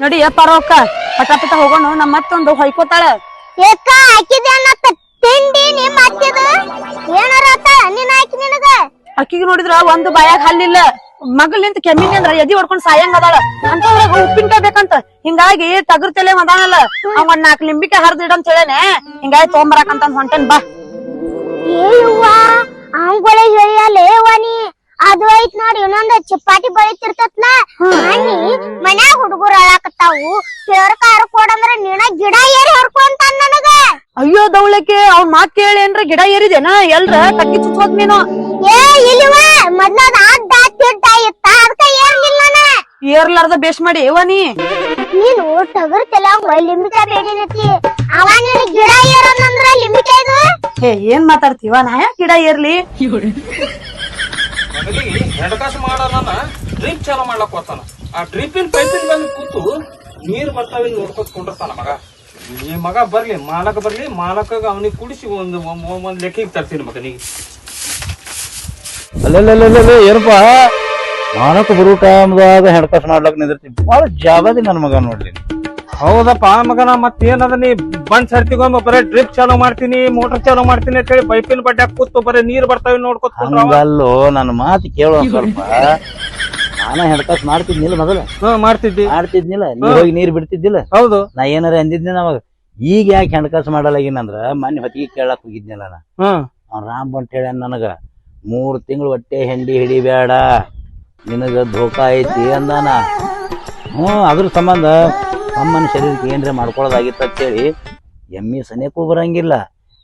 ನೋಡಿ ಪರೋಕ ಪಟ ಪಟ ಹೋಗೋಣ ನಮ್ಮ ಮತ್ತೊಂದು ಹೊಯ್ಕೋತಾಳ. ಏಕ ಹಾಕಿದೆ ಅನ್ನತ್ತ ತಿಂಡಿ ನಿಮ್ಮ ಹಾಕಿದ ಏನಾರ ಆತ ನೀನ್ ಹಾಕಿ ನಿನಗ? ಅಕ್ಕಿಗೆ ನೋಡಿದ್ರ ಒಂದು ಬಾಯಾಗ ಹಲ್ಲಿಲ್ಲ. ಮಗಲ್ ನಿಂತ ಕೆಮ್ಮಿನ ಅಂದ್ರ ಎದಿ ಹೊಡ್ಕೊಂಡ್ ಸಾಯಂಗ್ ಅದಾಳ. ಅಂತ ಉಪ್ಪಿನಕಾಯಿ ಬೇಕಂತ. ಹಿಂಗಾಗಿ ತಗರ್ ತಲೆ ಮದಾನಲ್ಲ. ಅವ್ ಒಂದ್ ನಾಲ್ಕು ಲಿಂಬಿಕಾಯಿ ಹರಿದ್ ಇಡಂತ ಹೇಳೇನೆ. ಹಿಂಗಾಗಿ ತೊಗೊಂಬರಾಕಂತ ಹೊಂಟೇನ್ ಬಾ. ಏ ಅಂಗೊಳೆ ನೀ? ಅದು ಐತ್ ನೋಡಿ ಇನ್ನೊಂದ್ ಚಪಾತಿ ಬಳಿತಿರ್ತತ್ಲ. ಮನಿ ಮನ್ಯಾಗ ಹುಡುಗರು ಅಳಾಕತ್ತಾವು. ಫೇವರ್ ಕಾರ್ ಕೊಡಂದ್ರ ನೀನ ಗಿಡ ಏರಿ ಹೊರ್ಕೊಂತ ನನಗ. ಅಯ್ಯೋ ದೌಳಕ್ಕೆ ಅವ್ನ್ ಮಾತ್ ಕೇಳಿ ಏನ್ರ ಗಿಡ ಏರಿದೇನ? ಎಲ್ರ ತಕ್ಕಿ ಚುಚ್ಚೋದ್ ನೀನು. ಏ ಇಲ್ವ ಮೊದ್ಲದ ಅಡ್ಡ ತಿಡ್ಡ ಇತ್ತ ಅದಕ್ಕ ಏರ್ಲಿಲ್ಲ ನಾನ. ಏರ್ಲಾರ್ದ ಬೇಷ್ ಮಾಡಿ ಏವ ನೀ? ನೀನು ಟಗರ್ ತಲೆಯಾಗ ಲಿಂಬಿಕಾಯಿ ಬೇಡಿನತಿ ಅವ ನಿನ್ ಗಿಡ ಏರನ್ನಂದ್ರ ಲಿಂಬಿಕಾಯ್ದು ಹೇ ಏನ್ ಮಾತಾಡ್ತೀವ? ನಾ ಯಾಕ್ ಗಿಡ ಏರ್ಲಿ? ಮಗನಿಗೆ ಹೆಣಕಾಸು ಮಾಡೋಣ ಡ್ರಿಪ್ ಚಾಲು ಮಾಡ್ಲಕ್ ಹೋಗ್ತಾನ. ಆ ಡ್ರಿಪ್ಪಿನ ಪೈಪಿನ ಬಂದು ಕೂತು ನೀರ್ ಬರ್ತಾವೆ ನೋಡ್ಕೊತ ಕೊಂಡಿರ್ತಾನ ಮಗ. ಈ ಮಗ ಬರ್ಲಿ, ಮಾಲಕ ಬರ್ಲಿ, ಮಾಲಕಗ ಅವನಿಗೆ ಕುಡಿಸಿ ಒಂದು ಒಂದ್- ಲೆಕ್ಕಿಗೆ ತರ್ತೀನಿ ಮಗನಿಗೆ ಅಲ್ಲಲ್ಲಲ್ಲಲ್ಲ ಏನಪ್ಪ? ಮಾಲಕ ಬರೋ ಟೈಮ್ದಾಗ ಹೆಣ್ಕಾಸ್ ಮಾಡ್ಲಕ್ ನಿಂದಿರ್ತೀನಿ. ಬಹಳ ಜಾಬಾದಿ ನನ್ನ ಮಗ ನೋಡ್ಲಿ ಹೌದಪ್ಪ ಮಗನ ಮತ್ತೇನದ ನೀ ಬಂದ್ ಸರ್ತಿಗೊಮ್ಮೆ ಬರೀ ಡ್ರಿಪ್ ಚಾಲೂ ಮಾಡ್ತೀನಿ ಮೋಟರ್ ಚಾಲೂ ಮಾಡ್ತೀನಿ ಅಂತ ಹೇಳಿ ಪೈಪಿನ ಬಡ್ಡೆ ಕೂತು ಬರೀ ನೀರ್ ಬರ್ತಾವೆ ನೋಡ್ಕೊತ. ಹಂಗಲ್ಲೋ ನನ್ನ ಮಾತು ಕೇಳೋ ಸ್ವಲ್ಪ. ನಾನ ಹೆಣ್ಕಾಸ್ ಮಾಡ್ತಿದ್ನಿಲ್ಲ ಮೊದಲ. ಹ್ಮ್ ಮಾಡ್ತಿದ್ದಿ. ಮಾಡ್ತಿದ್ನಿಲ್ಲ. ನೀ ಹೋಗಿ ನೀರ್ ಬಿಡ್ತಿದ್ದಿಲ್ಲ. ಹೌದು. ನಾ ಏನಾರ ಅಂದಿದ್ನಿ ಅವಾಗ ಈಗ ಯಾಕೆ ಹೆಣ್ಕಾಸ್ ಮಾಡಲಾಗಿನಂದ್ರ ಮೊನ್ನೆ ಹೊತ್ತಿಗೆ ಕೇಳಕ್ ಹೋಗಿದ್ನಿಲ್ಲ ನಾ. ಹ್ಮ್ ಅವ್ನ್ ರಾಮ್ ಬಂಟ್ ಹೇಳ ನನಗ ಮೂರ್ ತಿಂಗಳು ಹೊಟ್ಟೆ ಹೆಂಡಿ ಹಿಡಿಬೇಡ. ನಿನಗ ಧೋಕಾ ಐತಿ ಅಂದಾನ. ಹ್ಮ್ ಅದ್ರ ಸಂಬಂಧ ಅಮ್ಮನ ಶರೀರಕ್ಕೆ ಏನ್ರ ಮಾಡ್ಕೊಳ್ಳೋದಾಗಿತ್ತು ಅಂತೇಳಿ ಎಮ್ಮಿ ಸನೇಕೂ ಬರಂಗಿಲ್ಲ,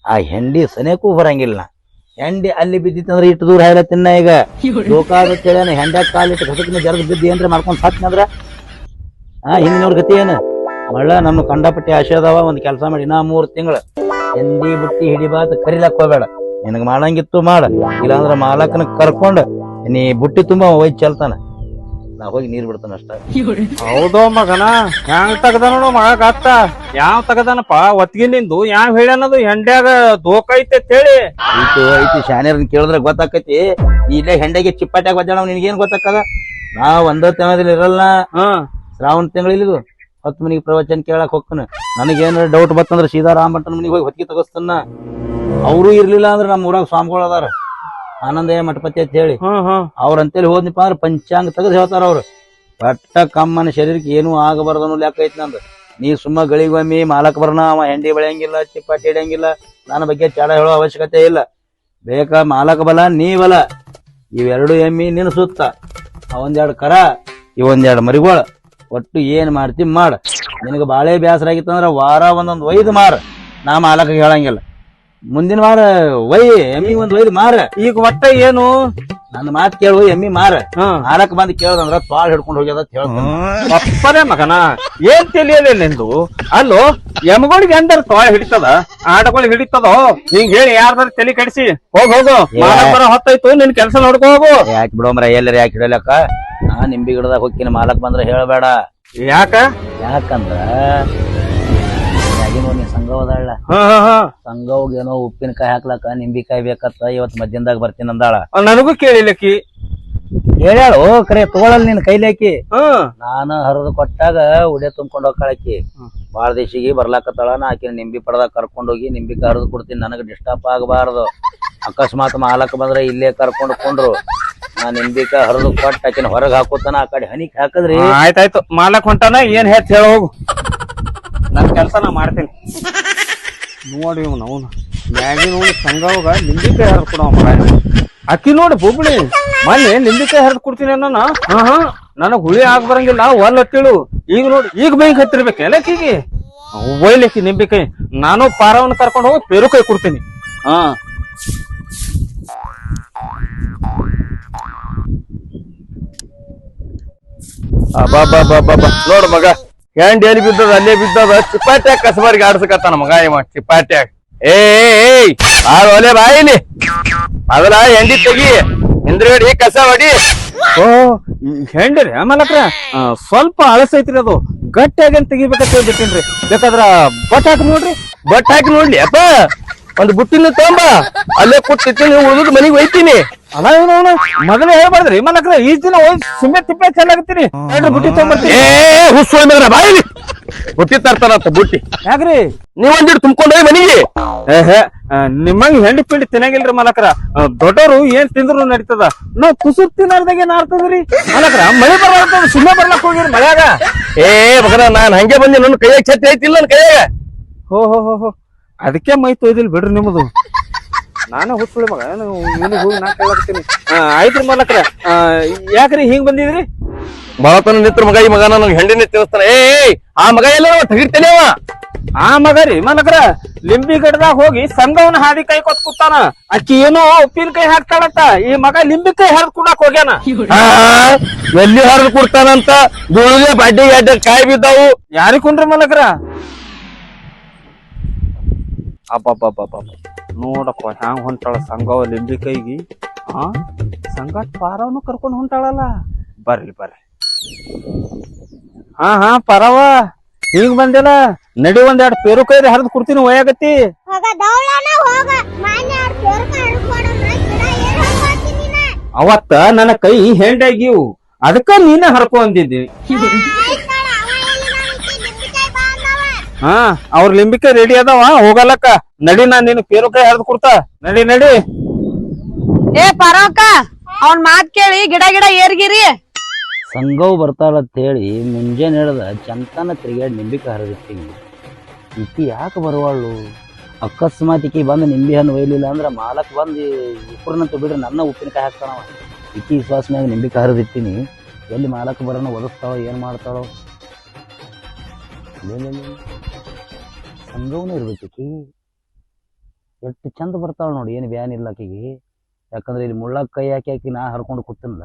ಆ ಹೆಂಡಿ ಸನೇಕೂ ಬರಂಗಿಲ್ಲ. ಹೆಂಡಿ ಅಲ್ಲಿ ಬಿದ್ದಿತ್ತಂದ್ರೆ ಇಟ್ಟು ದೂರ ಹೇಳ ತಿನ್ನ ಈಗ. ಲೋಕಾದ ಅಂತ ಹೆಂಡ ಕಾಲಿಟ್ಟು ಹೊಸಕಿನ ಜರದ ಬಿದ್ದು ಏನ್ರ ಮಾಡ್ಕೊಂಡ್ ಸಾಕ್ನಂದ್ರ? ಆ, ಹಿಂದಿನವ್ರ ಗತಿ ಏನು? ಮಳ್ಳ ನಮ್ಮ ಕಂಡಪಟ್ಟಿ ಆಶೆ ಅದಾವ, ಒಂದ್ ಕೆಲಸ ಮಾಡಿ ನಾ ಮೂರ್ ತಿಂಗಳು. ಹೆಂಡಿ ಬುಟ್ಟಿ ಹಿಡಿಬಾತು ಕರಿಲಕ್ ಹೋಗ್ಬೇಡ. ನಿನಗ್ ಮಾಡಂಗಿತ್ತು ಮಾಡ, ಇಲ್ಲಾಂದ್ರ ಮಾಲಕನ ಕರ್ಕೊಂಡ್ ನೀ ಬುಟ್ಟಿ ತುಂಬಾ ಒಯ್ದು ಚೆಲ್ತಾನ. ನಾ ಹೋಗಿ ನೀರ್ ಬಿಡ್ತಾನ ಅಷ್ಟ. ಹೌದೋ ಮಗನ? ಹೆಂಗ್ ತಗದಾನ ಮಗ ಅತ್ತ? ಯಾವ್ ತಗದಾನಪ್ಪ? ಒತ್ಗಿನಿಂದು ಯಾವ ಹೇಳ್ಯಾನದು ಹೆಂಡ್ಯಾಗ ದೋಕ ಐತೆ ಅಂತ ಹೇಳಿ ಐತಿ ಐತಿ. ಶಾನ್ಯರ್ನ ಕೇಳಿದ್ರೆ ಗೊತ್ತಾಕತಿ. ಇಲ್ಲೇ ಹೆಂಡ್ಯಾಗೆ ಚಿಪ್ಪಾಟ್ಯಾಗ ಬದ್ದಾಣ ನಿನ್ಗೇನ್ ಗೊತ್ತಾಕದ ನಾ ಒಂದ ತಿಂಗಳಲ್ಲಿ ಇರಲ್ಲ ಹ್ಮ್ ಶ್ರಾವಣ ತಿಂಗಳಿದು ಹತ್ತು ಮನಿಗೆ ಪ್ರವಚನ ಕೇಳಕ್ ಹೋಗ್ತಾನೆ. ನನಗೇನಾರ ಡೌಟ್ ಬತ್ತಂದ್ರೆ ಸೀದಾ ರಾಮ ಭಟ್ಟನ ಮನಿಗೆ ಹೋಗಿ ಹೊತ್ತಿಗೆ ತಗಸ್ತಾನ. ಅವರು ಇರ್ಲಿಲ್ಲ ಅಂದ್ರೆ ನಮ್ಮ ಊರಾಗ ಸ್ವಾಮಿಗಳು ಅದಾರ. ಆನಂದಯ್ಯ ಮಠಪತಿ ಅಂತ ಹೇಳಿ. ಅವ್ರ ಅಂತೇಳಿ ಹೋದ್ನಿಪ್ಪ ಅಂದ್ರೆ ಪಂಚಾಂಗ ತೆಗೆದು ಹೇಳ್ತಾರ ಅವ್ರು. ಪಟ್ಟ ಕಮ್ಮನ ಶರೀರಕ್ಕೆ ಏನೂ ಆಗಬಾರ್ದು ಅನ್ನೋ ಲೆಕ್ಕ ಐತಿ ನಂದು. ನೀ ಸುಮ್ಮ ಗಳಿಗೊಮ್ಮಿ ಮಾಲಕ್ ಬರೋಣ ಅವ ಹೆಂಡಿ ಬೆಳೆಯಂಗಿಲ್ಲ ಚಿಪ್ಪಾಟಿ ಹಿಡಿಯಂಗಿಲ್ಲ ನನ್ನ ಬಗ್ಗೆ ಚಾಡ ಹೇಳೋ ಅವಶ್ಯಕತೆ ಇಲ್ಲ. ಬೇಕಾ ಮಾಲಕ ಬಲ ನೀ ಬಲ. ಇವೆರಡು ಎಮ್ಮಿ ನಿನ್ನ ಸುತ್ತ. ಒಂದೆರಡು ಕರ ಇವೊಂದೆರಡು ಮರಿಗೋಳ. ಒಟ್ಟು ಏನ್ ಮಾಡ್ತಿ ಮಾಡ. ನಿನಗೆ ಬಾಳೆ ಬೇಸರ ಆಗಿತ್ತಂದ್ರ ವಾರ ಒಂದೊಂದು ಒಯ್ದು ಮಾರ. ನಾ ಮಾಲಕ ಹೇಳಂಗಿಲ್ಲ. ಮುಂದಿನ ವಾರ ಒಯ್ ಎಮ್ಮಿ ಒಂದ್ ಒಯ್ದು ಮಾರ. ಈಗ ಒಟ್ಟ ಏನು? ನನ್ನ ಮಾತು ಕೇಳು ಎಮ್ಮಿ ಮಾರ. ಹ್ಮ್ ಬಂದು ಕೇಳದಂದ್ರ ತಾಳ್ ಹಿಡ್ಕೊಂಡು ಹೋಗ್ಯದ ಅಪ್ಪನೇ ಮಗನ ಏನ್ ತಿಳಿಯಲಿಲ್ಲ ನಿಂದು? ಅಲ್ಲೋ ಎಮ್ಗಳಿಗೆ ಎಂದರ ತಾಳ್ ಹಿಡಿತದ? ಆಟಗಳು ಹಿಡಿತದೋ? ಹಿಂಗ್ ಹೇಳಿ ಯಾರ್ದಾರ ತಲೆ ಕಡಿಸಿ. ಹೋಗ್ ಹೋಗು. ಬರೋ ಹೊತ್ತಾಯ್ತು ನಿನ್ ಕೆಲಸ ನೋಡ್ಕೋ ಹೋಗು. ಯಾಕೆ ಬಿಡೋಮ್ರ ಎಲ್ಲರ ಯಾಕೆ ಹಿಡಲಕ್ಕ ನಾ ನಿಂಬಿ ಗಿಡದಾಗ ಹೋಗ್ತೀನಿ ಮಾಲಕ್ ಬಂದ್ರ ಹೇಳಬೇಡ. ಯಾಕ? ಯಾಕಂದ್ರ ಮ್ಯಾಗಿನ ನೀ ಸಂಘ ಹೋದಾಳ ಹ ಹ ಹ. ಸಂಘವ್ಗ ಏನೋ ಉಪ್ಪಿನಕಾಯಿ ಹಾಕ್ಲಕ್ಕ ನಿಂಬಿಕಾಯಿ ಬೇಕತ್ತ ಇವತ್ ಮಧ್ಯಾಹ್ನದಾಗ ಬರ್ತೀನಿ ಅಂದಾಳ. ನನಗೂ ಕೇಳಿಲ್ಲಕಿ ಹೇಳ್ಯಾಳು ಕರೆ ತಗೊಳಲ್ ನಿನ್ ಕೈಲಾಕಿ ನಾನು ಹರಿದು ಕೊಟ್ಟಾಗ ಉಡೆ ತುಂಬ್ಕೊಂಡು ಹೋಗ್ಕಳಕಿ ಬಾಳ ದೇಶಿಗೆ ಬರ್ಲಾಕತ್ತಾಳ ನಾ ಆಕಿನ ನಿಂಬಿ ಪಡದಾಗ ಕರ್ಕೊಂಡ್ ಹೋಗಿ ನಿಂಬಿಕಾಯಿ ಹರಿದು ಕೊಡ್ತೀನಿ ನನಗೆ ಡಿಸ್ಟರ್ಬ್ ಆಗಬಾರದು. ಅಕಸ್ಮಾತ್ ಮಾಲಕ್ ಬಂದ್ರೆ ಇಲ್ಲೇ ಕರ್ಕೊಂಡು ಕೊಂಡ್ರು ನಾ ನಿಂಬಿಕಾಯಿ ಹರಿದು ಕೊಟ್ಟ ಆಕಿನ ಹೊರಗೆ ಹಾಕೋತಾನ ಆ ಕಡೆ ಹನಿಕ್ ಹಾಕದ್ರಿ. ಆಯ್ತಾಯ್ತು ಮಾಲಕ್ ಹೊಂಟಾನ ಏನ್ ಹೇಳ್ತ ಹೇಳ ಹೋಗು. ನನ್ ಕೆಲಸ ನಾ ಮಾಡ್ತೀನಿ. ನೋಡಿ ಇವ್ನು ಅವನು. ಮ್ಯಾಗಿ ನೋಡಿ ಸಂಘವಾಗ ನಿಂಬಿಕಾಯಿ ಹರಿದು ಕೊಡೋ ಮಗ. ಅಕ್ಕಿ ನೋಡಿ ಬೊಬ್ಳಿ ಮೊನ್ನೆ ನಿಂಬಿಕೆ ಹರಿದು ಕೊಡ್ತೀನಿ ಅನ್ನ ಹಾ ಹಾ. ನನಗ್ ಹುಳಿ ಆಗ್ ಬರಂಗಿಲ್ಲ ಒಲ್ಲ ತಿಳು ಈಗ ನೋಡಿ ಈಗ ಬೇಗ ಹತ್ತಿರ್ಬೇಕು ಎಲ್ಲಕ್ಕಿಗೆ ಒಯ್ಲಿಕ್ಕಿ ನಿಂಬಿಕಾಯಿ. ನಾನು ಪಾರವನ್ನ ಕರ್ಕೊಂಡು ಹೋಗಿ ಪೇರುಕಾಯಿ ಕೊಡ್ತೀನಿ. ಹಾ. ಬಾ ನೋಡು ಮಗ. ಹೆಂಡ್ ಎಲ್ಲಿ ಬಿದ್ದದ ಅಲ್ಲೇ ಬಿದ್ದದ ಚಿಪ್ಪಾಟ್ಯಾಗ ಕಸಬಾರಿಗೆ ಆಡ್ಸಕತ್ತ ಮಗ ಇವ ಚಿಪ್ಪಾಟ್ಯಾಗ ಏ ಏಯ್ ಬಾಳ ಒಲೆ ಬಾಯಿಲಿ ಮೊದಲ ಹೆಂಡಿ ತೆಗಿ ಹಿಂದ್ರಗಡಿ ಕಸ ಹೊಡಿ ಓ ಹೆಂಡ್ರಿ ಆಮೇಲಕ್ರ ಸ್ವಲ್ಪ ಅಳಸೈತ್ರಿ ಅದು. ಗಟ್ಟಿಯಾಗಿ ಅಂತ ತೆಗಿಬೇಕಂತ ಹೇಳ್ಬಿಟ್ಟಿನ್ರಿ. ಬೇಕಾದ್ರ ಬಟ್ ಹಾಕಿ ನೋಡ್ರಿ. ಬಟ್ ಹಾಕಿ ನೋಡ್ಲಿ ಅಪ್ಪ. ಒಂದು ಬುಟ್ಟಿನ ತಗೊಂಬ. ಅಲ್ಲೇ ಕೊಟ್ಟಿರ್ತೀನಿ ಉಳಿದ್ ಮನೆಗೆ ಒಯ್ತೀನಿ. ಅಲ್ಲ ಇವನು ಅವನು ಮೊದಲೇ ಹೇಳ್ಬಾರ್ದ್ರಿ. ಮಲಕ್ರ ಈ ದಿನ ಹೋಗಿ ಸುಮ್ಮನೆ ತಿಪ್ಪೆ ಚೆಲ್ಲಾಗತ್ತೀರಿ ಹೇಳ್ರಿ ಬುಟ್ಟಿ ತಗೊಂಡ್ಬರ್ತೀನಿ ಏ ಹುಸ್ಸು ಮಗನ ಬಾಯಿಲಿ ಬುಟ್ಟಿ ತರ್ತಾರಂತ ಬುಟ್ಟಿ. ಯಾಕ್ರಿ? ನೀವ್ ಒಂದಿಟ್ಟು ತುಂಬ್ಕೊಂಡು ಹೋಗಿ ಮನಿಗೆ. ನಿಮ್ಮಂಗ್ ಹೆಂಡಿ ಪಿಂಡಿ ತಿನ್ನಂಗಿಲ್ರಿ ಮಲಕ್ರ. ದೊಡ್ಡವರು ದೊಡ್ಡೋರು ಏನ್ ತಿಂದ್ರು ನಡೀತದ. ನಾವ್ ಕುಸುರ್ ತಿನ್ನಾರ್ದಾಗ ಏನ್ ಆರ್ತದ್ರಿ ಮಲಕ್ರ ಮಳೆ ಬರ್ಲಾರ್ದ ಸುಮ್ಮನೆ ಬರ್ಲಾಕ್ ಹೋಗಿರಿ ಮಳ್ಯಾಗ. ಏ ಮಗನ ನಾನ್ ಹಂಗೆ ಬಂದಿ ನನ್ನ ಕೈಯಾಗ ಛತ್ರಿ ಐತಿಲ್ಲ ನನ್ನ ಕೈಯಾಗ? ಹೋ ಹೋ ಹೋ ಹೋ. ಅದಕ್ಕೆ ಮೈ ತೊಯ್ದಿಲ್ ಬಿಡ್ರಿ ನಿಮ್ಮದು ನಾನೇ ಹುಚ್ಚುಳಿ ಮಗ. ನಿನಗೆ ಹೋಗಿ ನಾ ಕೇಳಾಕತ್ತೀನಿ. ಆಯ್ತ್ರಿ ಮಲಕ್ರ. ಯಾಕ್ರಿ ಹಿಂಗ್ ಬಂದಿದ್ರಿ? ಬಾಳತನ ನಿತ್ರ ಮಗ ಈ ಮಗ ನನಗೆ ಹೆಂಡಿನ ತಿಳಿಸ್ತಾನೆ. ಏ ಆ ಮಗ ಎಲ್ಲ ತೆಗಿರ್ತೇನೆ ಅವ. ಆ ಮಗ ರೀ ಮಲಕ್ರ ಲಿಂಬಿ ಗಿಡದಾಗ ಹೋಗಿ ಸಂಘವನ್ನ ಹಾದಿ ಕೈ ಕೊತ್ ಕೂತಾನ. ಅಕ್ಕಿ ಏನೋ ಕೈ ಹಾಕ್ತಾಳತ್ತ ಈ ಮಗ ಲಿಂಬಿ ಕೈ ಹರಿದ್ ಕುಡಾಕ್ ಹೋಗ್ಯಾನ. ಆ, ಎಲ್ಲಿ ಹರಿದು ಕೊಡ್ತಾನಂತ ದೂಳಿಗೆ ಬಡ್ಡಿ ಅಡ್ಡ ಕಾಯಿ ಬಿದ್ದಾವು. ಯಾರಿಗ್ ಕುಂಡ್ರಿ ಮಲಕ್ರ? ಅಬ್ಬಬ್ಬಬ್ಬಬ್ಬ ನೋಡಪ್ಪ ಹ್ಯಾಂಗ ಹೊಂಟಾಳ ಸಂಘವ ಲಿಂಬಿ ಕೈಗಿ? ಆ? ಸಂಘ ಪಾರವನು ಕರ್ಕೊಂಡು ಹೊಂಟಾಳಲ್ಲ? ಬರ್ರಿ ಬರ್ರಿ. ಹಾ ಹಾ ಪರವ ಹಿಂಗ್ ಬಂದಿಲ್ಲ. ನಡಿ ಒಂದೆರಡು ಪೇರು ಕೈ ಹರಿದ್ ಕೊಡ್ತೀನಿ ಒಯ್ಯಾಗತ್ತಿ ಅವತ್ತ ನನ್ನ ಕೈ ಹೆಂಡಾಗಿವು ಅದಕ್ಕ ನೀನ ಹರ್ಕೊ ಅಂದಿದ್ದಿ ಹಾ ಅವ್ರ ಲಿಂಬಿಕೆ ರೆಡಿ ಅದಾವ. ಹೋಗಲಕ್ಕ. ನಡಿ ನಾನ್ ನಿನ್ ಪೇರು ಕೈ ಹರಿದ್ ಕೊಡ್ತಾ. ನಡಿ ನಡಿ. ಏ ಪರವಕ್ಕ ಅವ್ನ್ ಮಾತ್ ಕೇಳಿ ಗಿಡ ಗಿಡ ಏರ್ಗಿರಿ. ಸಂಘವು ಬರ್ತಾಳಂತ ಹೇಳಿ ಮುಂಜಾನೆ ಹಿಡ್ದ ಚಂತನ ತಿರುಗಾಡಿ ನಿಂಬಿಕ ಹರಿದಿರ್ತೀನಿ. ಇತಿ ಯಾಕೆ ಬರುವಾಳು? ಅಕಸ್ಮಾತ್ ಈಕಿ ಬಂದು ನಿಂಬೆ ಹಣ್ಣು ಒಯ್ಲಿಲ್ಲ ಅಂದ್ರೆ ಮಾಲಕ್ ಬಂದು ಉಪ್ಪರನಂತ ಬಿಡ್ರಿ ನನ್ನ ಉಪ್ಪಿನಕಾಯಿ ಹಾಕ್ತಾನವ. ಈಕಿ ವಿಶ್ವಾಸ ಮ್ಯಾಗ ನಿಂಬಿಕ ಹರಿದಿರ್ತೀನಿ. ಎಲ್ಲಿ ಮಾಲಕ್ ಬರೋಣ ಒದಸ್ತಾವ ಏನು ಮಾಡ್ತಾಳೋ? ಸಂಘವೂ ಇರ್ಬೇಕು ಇರ್ಬೇಕಿ ಎಷ್ಟು ಚಂದ ಬರ್ತಾಳ ನೋಡಿ ಏನು ಬ್ಯಾನ್ ಇಲ್ಲ ಆಕಿಗೆ. ಯಾಕಂದ್ರೆ ಇಲ್ಲಿ ಮುಳ್ಳ ಕೈ ಹಾಕಿ ಹಾಕಿ ನಾ ಹರ್ಕೊಂಡು ಕೂತಿನಲ್ಲ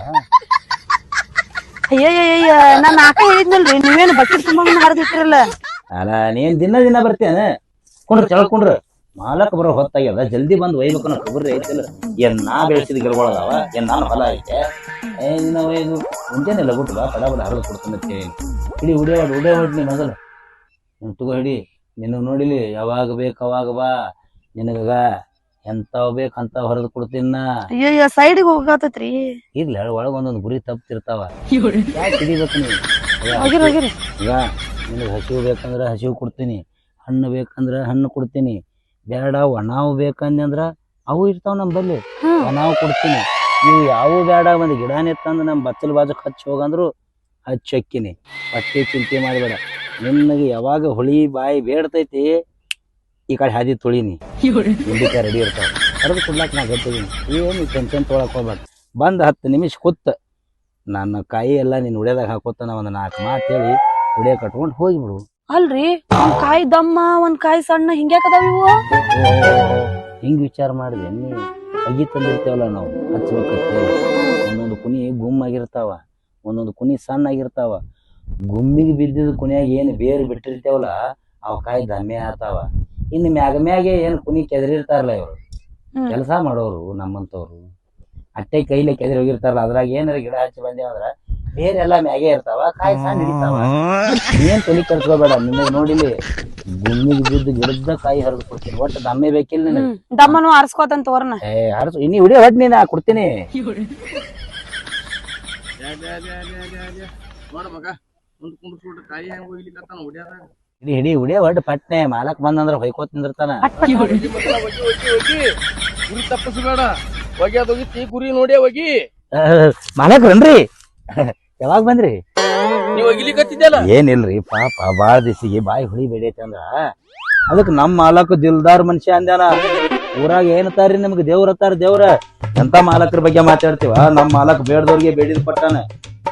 ಅಯ್ಯಯ್ಯಯ್ಯ ನಾನ್ ಆಕ ಹೇಳಿದ್ನಲ್ರಿ ನೀವೇನು ಬಕೆಟ್ ತುಂಬ ಹರಿದಿಟ್ಟಿರಲ್ಲ? ಅಲ್ಲ ನೀನ್ ದಿನ ದಿನ ಬರ್ತೇನೆ. ಕುಂಡ್ರ ಚಳ್ಕೊಂಡ್ರ ಮಾಲಕ್ ಬರೋ ಹೊತ್ತಾಗ್ಯದ ಜಲ್ದಿ ಬಂದು ಒಯ್ಬೇಕು ಅನ್ನೋ ಖಬರ್ ಐತಿಲ್ಲ. ಏನ್ ನಾ ಬೆಳೆಸಿದ ಗಿಡಗಳದಾವ ಏನ್ ನಾನು ಹೊಲ ಐತೆ. ಏ ನಿನ್ನ ಒಯ್ದು ಮುಂಜಾನೆ ಲಗುಟ್ ಬಾ ಪಡ ಪಡ ಹರಿದು ಕೊಡ್ತೀನಿ ಅಂತ ಹೇಳಿ. ಹಿಡಿ ಉಡೇ ಹೊಡ್ ಉಡೇ ಹೊಡ್ ನೀ ಮೊದಲು. ನೀನ್ ತಗೋ ಹಿಡಿ ನಿನ್ನ ನೋಡಿಲಿ ಯಾವಾಗ ಬೇಕು ಅವಾಗ ಬಾ. ನಿನಗ ಎಂತಾವ್ ಬೇಕು ಅಂತಾವ್ ಹೊರದ್ ಕೊಡ್ತೀನಿ ನಾ. ಅಯ್ಯಯ್ಯ ಸೈಡಿಗೆ ಹೋಗತ್ತೈತ್ರಿ ಇರ್ಲಿ ಒಳಗ ಒಂದೊಂದು ಗುರಿ ತಪ್ತಿರ್ತಾವ. ಯಾಕೆ ಹಿಡಿಬೇಕು ನೀವು ಹೋಗಿರಿ ಹೋಗಿರಿ. ಈಗ ನಿನಗೆ ಹಸಿವು ಬೇಕಂದ್ರೆ ಹಸಿವು ಕೊಡ್ತೀನಿ. ಹಣ್ಣು ಬೇಕಂದ್ರೆ ಹಣ್ಣು ಕೊಡ್ತೀನಿ. ಬೇಡ ಒಣಾವು ಬೇಕಂದ್ರ ಅವು ಇರ್ತಾವ ನಮ್ಮಲ್ಲಿ ಬಲ್ಲಿ ಒಣಾವು ಕೊಡ್ತೀನಿ. ನೀವು ಯಾವೂ ಬೇಡ ಒಂದು ಗಿಡ ನೆತ್ತಂದು ನಮ್ಮ ಬಚ್ಚಲ ಬಾಜುಕ್ ಹಚ್ಚಿ ಹೋಗಂದ್ರು ಹಚ್ಚಿ ಹಕ್ಕಿನಿ ಹೊಟ್ಟೆ ಚಿಂತೆ ಮಾಡಬೇಡ. ನಿನಗೆ ಯಾವಾಗ ಹುಳಿ ಬಾಯಿ ಬೇಡ್ತೈತಿ ಈ ಕಡೆ ಹಾದಿ ತುಳಿನಿ. ನಿಂಬಿಕಾಯಿ ರೆಡಿ ಇರ್ತಾವ. ಕರೆದು ಕೊಡ್ಲಾಕ ನಾ ಗೊತ್ತಿದ್ದೀನಿ ಏನು ಟೆನ್ಷನ್ ತೊಗೊಳಕ್ ಹೋಗ್ಬೇಡ. ಬಂದು ಹತ್ತು ನಿಮಿಷ ಕೂತ್. ನನ್ನ ಕಾಯಿ ಎಲ್ಲ ನೀನು ಉಡ್ಯದಾಗ ಹಾಕೋತಾನ ಒಂದು ನಾಲ್ಕು ಮಾತು ಹೇಳಿ ಉಡಿಯ ಕಟ್ಕೊಂಡು ಹೋಗಿಬಿಡು ಅಲ್ರಿ ಒಂದ್ ಕಾಯಿ ದಮ್ಮ ಒಂದ್ ಕಾಯಿ ಸಣ್ಣ ಹಿಂಗ್ಯಾಕದ ಅದಾವ ಇವು? ಹಿಂಗ್ ವಿಚಾರ ಮಾಡಿದೆ ನೀ ಅಗಿ ತಂದಿರ್ತೇವಲ್ಲ ನಾವು ಹಚ್ಬೇಕಂತ ಒಂದೊಂದು ಕುನಿ ಗುಮ್ ಆಗಿರ್ತಾವ ಒಂದೊಂದು ಕುನಿ ಸಣ್ಣ ಆಗಿರ್ತಾವ. ಗುಮ್ಮಿಗೆ ಬಿದ್ದಿದ ಕುನಿಯಾಗ ಏನು ಬೇರೆ ಬಿಟ್ಟಿರ್ತೇವಲ್ಲ ಅವ ಕಾಯಿ ದಮ್ಮೆ ಆತಾವ ಇನ್ನು ಮ್ಯಾಗ ಮ್ಯಾಗೆ ಏನು ಕುನಿ ಕೆದರಿರ್ತಾರಲ್ಲ ಇವರು. ಕೆಲಸ ಮಾಡೋರು ನಮ್ಮಂತವ್ರು. ಅಟ್ಟೆ ಕೈಲೆ ಕೆದರಿ ಹೋಗಿರ್ತಾರಲ್ಲ ಅದ್ರಾಗ ಏನಾರ ಗಿಡ ಹಚ್ಚಿ ಬಂದೇವಂದ್ರ ಬೇರೆ ಎಲ್ಲ ಮ್ಯಾಗೆ ಇರ್ತಾವ ಕಾಯಿ ಸಣ್ಣ ಹಿಡಿತಾವ. ಏನ್ ತಲೆ ಕೆಡ್ಸ್ಕೋಬೇಡ ನಿನಗೆ ನೋಡಿಲಿ ಗುಮ್ಮಿಗೆ ಬಿದ್ದು ಗಿಡದ ಕಾಯಿ ಹರಿದು ಕೊಡ್ತೀನಿ. ಒಟ್ಟು ದಮ್ಮೆ ಬೇಕಿಲ್ಲ ನಿನಗೆ. ದಮ್ಮನು ಆರಿಸ್ಕೋತಂತ ತೋರ್ನ. ಏ ಹರಸು ಇನ್ನಿ ಹುಡಿ ಹೊಡ್ ನೀನ ಕೊಡ್ತೀನಿ. ನೋಡ ಮಗ. ಮುಂದ್ ಕುಂದ್ರಿಸ್ಬಿಟ್ಟು ಕಾಯಿ ಹೆಂಗ್ ಹೋಗ್ಲಿಕ್ಕತ್ತಾನ ಹೊಡ್ಯಾದಾಗ ಹಿಡಿ ಹಿಡಿ ಹುಡಿ ಹೊಡ್ ಪಟ್ನೆ ಮಾಲಕ್ ಬಂದಂದ್ರ ಹೊಯ್ಕೋತ್ ನಿಂದಿರ್ತಾನ. ಒಗಿ ಹೋಗಿ ಹೋಗಿ ಗುರಿ ತಪ್ಪಿಸ್ಬೇಡ. ಒಗ್ಯಾದ ಹೋಗಿತ್ತಿ ಗುರಿ ನೋಡೇ ಹೋಗಿ. ಮಾಲಕ್ರನ್ರಿ ಯಾವಾಗ ಬಂದ್ರಿ? ನೀವ್ ಒಗಿಲಿಕತ್ತಿದ್ದಲ್ಲ ಏನಿಲ್ರಿ ಪಾಪ ಬಾಳ ದಿಸಿಗೆ ಬಾಯಿ ಹುಳಿ ಬೆಳೆಯೈತೆ ಅಂದ್ರ. ಅದಕ್ ನಮ್ ಮಾಲಕ್ ದಿಲ್ದಾರ್ ಮನುಷ್ಯ ಅಂದ್ಯಾನ. ಊರಾಗ ಏನತ್ತಾರ್ರಿ ನಿಮ್ಗೆ ದೇವ್ರ ಅತ್ತಾರ ದೇವ್ರ? ಎಂತ ಮಾಲಕ್ರ ಬಗ್ಗೆ ಮಾತಾಡ್ತೀವ? ನಮ್ ಮಾಲಕ್ ಬೇಡದವ್ರಿಗೆ ಬೇಡಿದ್ ಕೊಟ್ಟಾನ.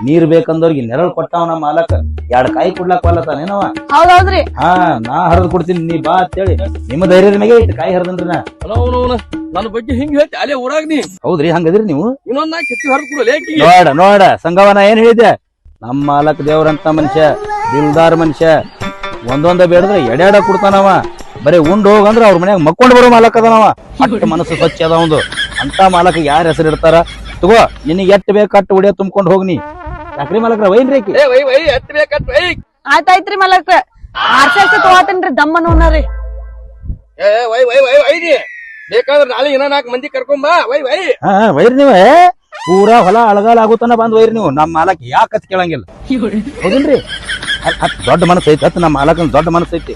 ನೀರ್ ಬೇಕಂದವ್ರಿಗೆ ನೆರಳು ಕೊಟ್ಟಾವ ನಮ್ಮ ಮಾಲಕ. ಎರಡ್ ಕಾಯಿ ಕೊಡ್ಲಾಕ್ ಬಲ್ಲತಾನೇನವ ಹೌದೌದ್ರಿ. ಹಾ ನಾ ಹರಿದು ಕೊಡ್ತೀನಿ ನೀ ಬಾ ಅಂತೇಳಿ. ನಿಮ್ಮ ಧೈರ್ಯದ ಮೇಲೆ ಐತಿ ಕಾಯಿ ಹರಿದ್ರಿ ನಾ. ನನ್ನ ಬಗ್ಗೆ ಹಿಂಗ್ ಹೇಳ್ತಿ ಅಲ್ಲೇ ಊರಾಗ ನೀ. ಹೌದ್ರಿ ಹಂಗದ್ರಿ ನೀವು? ಇನ್ನೊಂದ್ ನಾ ಹರಿದು ಕೊಡಲ್ಲ ನೋಡ ನೋಡ ಸಂಗವನ ಏನ್ ಹೇಳಿದೆ ನಮ್ಮ ಮಾಲಕ್ ದೇವ್ರಂತ ಮನುಷ್ಯ ದಿಲ್ದಾರ್ ಮನುಷ್ಯ ಒಂದೊಂದ ಬೇಡದ್ರೆ ಎಡೆಡ ಕೊಡ್ತಾನವ. ಬರೀ ಉಂಡ್ ಹೋಗಂದ್ರ ಅವ್ರ ಮನ್ಯಾಗ ಮಕ್ಕೊಂಡ್ ಬರೋ ಮಾಲಕ್ ಅದನವ. ಅಟ್ಟ ಮನಸ್ಸು ಸ್ವಚ್ಛ ಅದ. ಒಂದು ಅಂತ ಮಾಲಕ್ ಯಾರ ಹೆಸರು ಇಡ್ತಾರ? ತಗೋ ನಿನಗೆ ಎಟ್ ಬೇಕು ಅಟ್ಟು ಉಡಿಯ ತುಂಬ್ಕೊಂಡ್ ಹೋಗ್ನಿ ಯಾಕ್ರಿ ಮಲಕ್ರ? ವೈನ್ರಿ ಆಕಿ? ಏ ವೈ ವೈ ಹತ್ಬೇಕತ್ ವೈ ಆಯ್ತಾಯ್ತ್ರಿ ಮಲಕ್ ಮಲಕ ಆರ್ಸಿ ತಗೋತೇನ್ರಿ ದಮ್ಮನು ರೀ. ಏ ವೈ ವೈ ವೈ ವೈ ರೀ ಬೇಕಾದ್ರೆ ನಾಳೆ ಇನ್ನೂ ನಾಲ್ಕು ಮಂದಿ ಕರ್ಕೊಂಬಾ ವೈ ವೈ. ಹಾ ವೈರ್ ನೀವೇ? ಪೂರಾ ಹೊಲ ಅಳಗಾಲ ಆಗುತ್ತಾನ ಬಂದ್ ವೈರ್ ನೀವು. ನಮ್ಮ ಮಾಲಕ್ ಯಾಕತ್ ಕೇಳಂಗಿಲ್ಲ. ಹೌದಿಲ್ರಿ ಅದ್- ಅದ್ ದೊಡ್ಡ ಮನಸ್ಸು ಐತಿ. ಅತ್ ನಮ್ಮ ಮಾಲಕನ ದೊಡ್ಡ ಮನಸ್ಸು ಐತಿ.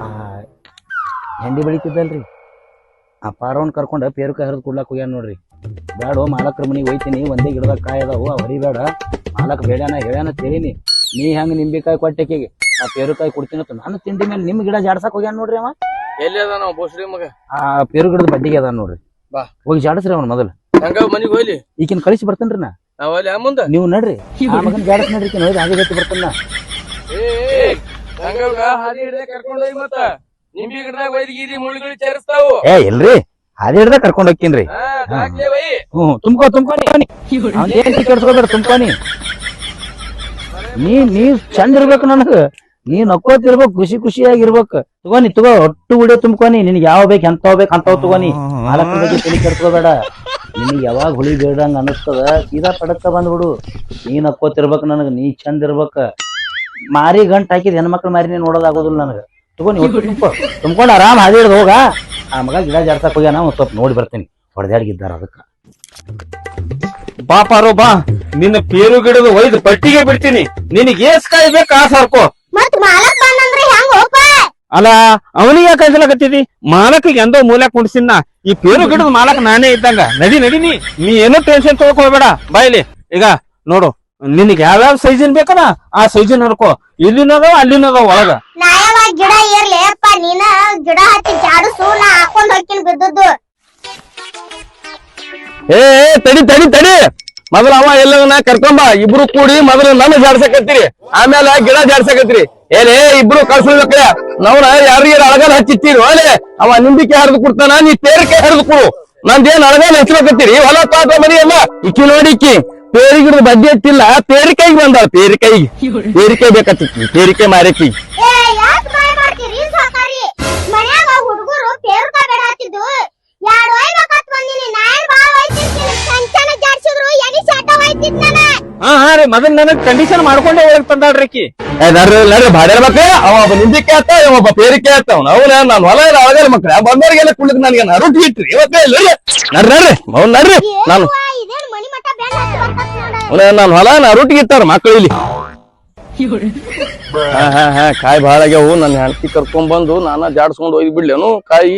ಆ, ಹೆಂಡಿ ಬೆಳಿತಿದ್ದಲ್ರಿ. ಆ ಪಾರವನ್ ಕರ್ಕೊಂಡ ಪೇರುಕ ಹರಿದು ಕೊಡ್ಲಾಕ್ ಹೋಗ್ಯಾನ ನೋಡ್ರಿ. ಬ್ಯಾಡೋ ಮಾಲಕ್ರ ಮನೆಗೆ ಹೋಯ್ತೀನಿ ಒಂದೇ ಗಿಡದಾಗ ಕಾಯಿ ಅದಾವು ಅವರಿ ಹರಿಬೇಡ. ಮಾಲಕ್ ಬೇಡ್ಯಾನ ಹೇಳ್ಯಾನ ತಿಳಿನಿ. ನೀ ಹೆಂಗ್ ನಿಂಬಿಕಾಯಿ ಕೊಟ್ಟೆಕೆಗೆ? ಆ ಪೇರುಕಾಯಿ ಕೊಡ್ತೀನಿ ಅಂತ ನಾನು ತಿಂಡಿ ಮೇಲೆ ನಿಮ್ ಗಿಡ ಜಾಡ್ಸಕ್ ಹೋಗ್ಯಾನ ನೋಡ್ರಿ ಅವ? ಎಲ್ಲಿ ಅದ ನಾವು ಬೋಸ್ರಿ ಮಗ? ಆ ಪೇರು ಗಿಡದ ಬಡ್ಡಿಗೆ ಅದಾನ ನೋಡ್ರಿ. ಬಾ. ಹೋಗಿ ಜಾಡಸ್ರಿ ಅವ್ನ ಮೊದಲು. ಹಂಗ ಮನಿಗ್ ಹೋಗ್ಲಿ? ಈಕಿನ ಕಳಿಸಿ ಬರ್ತೇನ್ರಿ ನಾ. ನಾವ್ ಅಲ್ಲಿ ಮುಂದ. ನೀವು ನಡ್ರಿ. ಆ ಮಗನ್ ಜಾಡಸ್ ನಡ್ರಿ ಈಕಿನ್ ಹೋಗಿ ಹಾಗೆ ಗತಿ ಬರ್ತಾನ ಹಂಗ ಹಾದಿ ಹಿಡ್ದೆ ಕರ್ಕೊಂಡ್ ಹೋಗಿ ಮತ್ತ. ನಿಂಬಿ ಗಿಡದಾಗ ಒಯ್ದು ಗೀದಿ ಮುಳ್ಳುಗಳು ಚೇರಿಸ್ತಾವು. ಏ ಇಲ್ರಿ. ಹಾದಿ ಹಿಡ್ದ ಕರ್ಕೊಂಡ್ ಹೋಗ್ತೀನ್ರಿ ಹ್ಮ್ ತುಂಬ್ಕೋ ತುಂಬ್ಕೊನಿ ಅವ್ನ್ ಏನ್ ತುಂಬ್ಕೊನಿ ನೀ. ನೀ ಚಂದ ಇರ್ಬೇಕು ನನಗ. ನೀ ನಕ್ಕೋತಿರ್ಬೇಕು ಖುಷಿ ಖುಷಿಯಾಗಿರ್ಬೇಕು. ತಗೋನಿ ತಗೋ ಒಟ್ಟು ವಿಡಿಯೋ ತುಂಬ್ಕೊನಿ ನಿನ್ಗೆ ಯಾವ ಬೇಕು ಎಂತಾವ್ ಬೇಕು ಅಂತಾವ್ ತಗೋನಿ ಮಾಲಕ್ರ ಬಗ್ಗೆ ತಲೆ ಕೆಡ್ಸ್ಕೋಬೇಡ. ನಿನಗೆ ಯಾವಾಗ ಹುಳಿ ಬೇಡಂಗ ಅನಿಸ್ತದ ಸೀದಾ ಪಡಕ್ಕ ಬಂದ್ಬಿಡು. ನೀ ನಕ್ಕೋತಿರ್ಬೇಕು ನನಗ ನೀ ಚಂದ ಇರ್ಬೇಕ. ಮಾರಿ ಗಂಟ್ ಹಾಕಿದ್ ಹೆಣ್ಮಕ್ಳ ಮಾರಿನೇ ನೋಡೋದಾಗೋದಿಲ್ಲ ನನಗ. ತಗೋನಿ ಆರಾಮ ತುಂಬ್ಕೋ ತುಂಬ್ಕೊಂಡು ಆರಾಮ್ ಹಾದಿ ಹಿಡ್ದು ಹೋಗ. ಆ ಮಗ ಗಿಡ ಜಾಡ್ಸಕ್ ಹೋಗ್ಯಾನ ಒಂದ್ ಸ್ವಲ್ಪ ನೋಡಿ ಬರ್ತೀನಿ. ಹೊಡೆದಾಡ್ಗಿದ್ದಾರ ಅದಕ್ಕ. ಬಾ ಪಾರೋ ಬಾ. ನಿನ್ನ ಪೇರು ಗಿಡದ ಒಯ್ದು ಪಟ್ಟಿಗೆ ಬಿಡ್ತೀನಿ. ನಿನಗೆ ಏಸ್ ಕಾಯಿ ಬೇಕು ಆ ಸಾರ್ಕೋ. ಮತ್ ಮಾಲಕ್ ಬಂದಂದ್ರೆ ಹೆಂಗ್ ಹೋಪ ಅಲ್ಲ ಅವನಿಗೆ ಯಾಕೆ ಮಾಲಕ ಮಾಲಕಿಗೆ ಎಂದೋ ಮೂಲೆ ಕುಂಡಿಸಿನ ಈ ಪೇರು ಗಿಡದ ಮಾಲಕ್ ನಾನೇ ಇದ್ದಂಗ. ನಡಿ ನಡಿ ನೀ. ನೀ ಏನೋ ಟೆನ್ಷನ್ ತಗೋಕ್ ಹೋಗ್ಬೇಡ. ಬಾಯ್ಲಿ ಈಗ ನೋಡು. ನಿನಗೆ ಯಾವ್ಯಾವ ಸೈಜಿನ ಬೇಕಲ್ಲ ಆ ಸೈಜಿನ ಹರ್ಕೋ. ಇಲ್ಲಿನದ ಅಲ್ಲಿನದ ಒಳಗ. ನಾ ಯಾವಾಗ ಗಿಡ ಏರ್ಲಿ ಅಪ್ಪ ನೀನ ಗಿಡ ಹತ್ತಿ ಜಾಡುಸು ನಾ ಹಾಕೊಂಡ್ ಹೋಗ್ತೀನಿ ಬಿದ್ದದ್ದು. ಏ ಏ, ತಡಿ ತಡಿ ತಡಿ. ಮೊದಲ ಅವ ಎಲ್ಲ ಕರ್ಕೊಂಬ. ಇಬ್ರು ಕೂಡಿ ಮೊದಲು ನನ್ನ ಜಾಡ್ಸಕತ್ತೀರಿ. ಆಮೇಲೆ ಗಿಡ ಜಾಡ್ಸಕತ್ತೀರಿ. ಏನೇ ಇಬ್ರು ಕಳ್ಸ್ಬೇಕ್ರೆ ನಾವ್ ಯಾರಿಗೆ ಅಳಗಲ್ ಹಚ್ಚಿತ್ತೀರಿ ಹೊಲೆ ಅವ ನಿಂಬಿಕೆ ಹರಿದು ಕೊಡ್ತಾನ ನೀ ತೇರಕ್ಕೆ ಹರಿದು ಕೊಡು. ನಂದೇನ್ ಅಳಗಲ್ ಹಚ್ಬೇಕತ್ತೀರಿ? ಹೊಲ ಪಾತ್ರ ಮನಿ ಅಲ್ಲ ಇಕ್ಕಿ ನೋಡಿ ಇಕ್ಕಿ. ಪೇರಿ ಗಿಡದ ಬಡ್ಡಿ ಎತ್ತಿಲ್ಲ ಪೇರಿಕಾಯಿಗೆ ಬಂದಾಳ ಪೇರಿಕಾಯಿಗೆ ಪೇರಿಕಾಯಿ ಬೇಕತ್ತಿತ್ತು ಪೇರಿಕಾಯಿ ಮಾರಕಿ ಏ ಹಾ ಹಾ ರೀ ಮೊದಲ್ ನನಗ್ ಕಂಡೀಷನ್ ಮಾಡ್ಕೊಂಡೇ ಒಳಗ್ ತಂದಾಳ್ರಿ ಆಕಿ. ನಡ್ರಿ ನಡ್ರಿ ಬಾಡಿರ್ಬೇಕ ಅವ ಒಬ್ಬ ನಿಂಬಿಕೆ ಆತ ಇವ ಒಬ್ಬ ಪೇರಿಕೆ ಆತ. ಅವ್ನ ಅವ್ನ ನಾನು ಹೊಲ ಇಲ್ಲ ಅವಾಗ ಮಕ್ಳ. ಬಂದವ್ರಿಗೆಲ್ಲ ಕುಳ್ಳಿಕ್ ನನಗೆ ನರುಟಿ ಇಟ್ರಿ. ಇವತ್ತೇ ಇಲ್ಲ ನಡ್ರಿ ನಡ್ರಿ ಅವ್ನ್ ನಡ್ರಿ. ನಾನು ನಾನು ಹೊಲ ನಾ ರೊಟ್ಟಿ ಇಟ್ಟಾರ ಮಕ್ಳು ಇಲ್ಲಿ ಕಾಯಿ ಭಾಳ ಆಗ್ಯಾವು ನನ್ನ ಹೆಂಡತಿ ಕರ್ಕೊಂಡ್ ಬಂದು ನಾನ ಜಾಡ್ಸ್ಕೊಂಡ್ ಹೋಗಿ ಬಿಡ್ಲೇನು ಕಾಯಿ.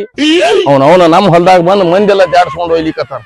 ಅವನವನ ನಮ್ಮ ಹೊಲ್ದಾಗ ಬಂದು ಮಂದಿ ಎಲ್ಲ ಜಾಡ್ಸ್ಕೊಂಡ್ ಒಯ್ಲಿಕತ್ತಾರ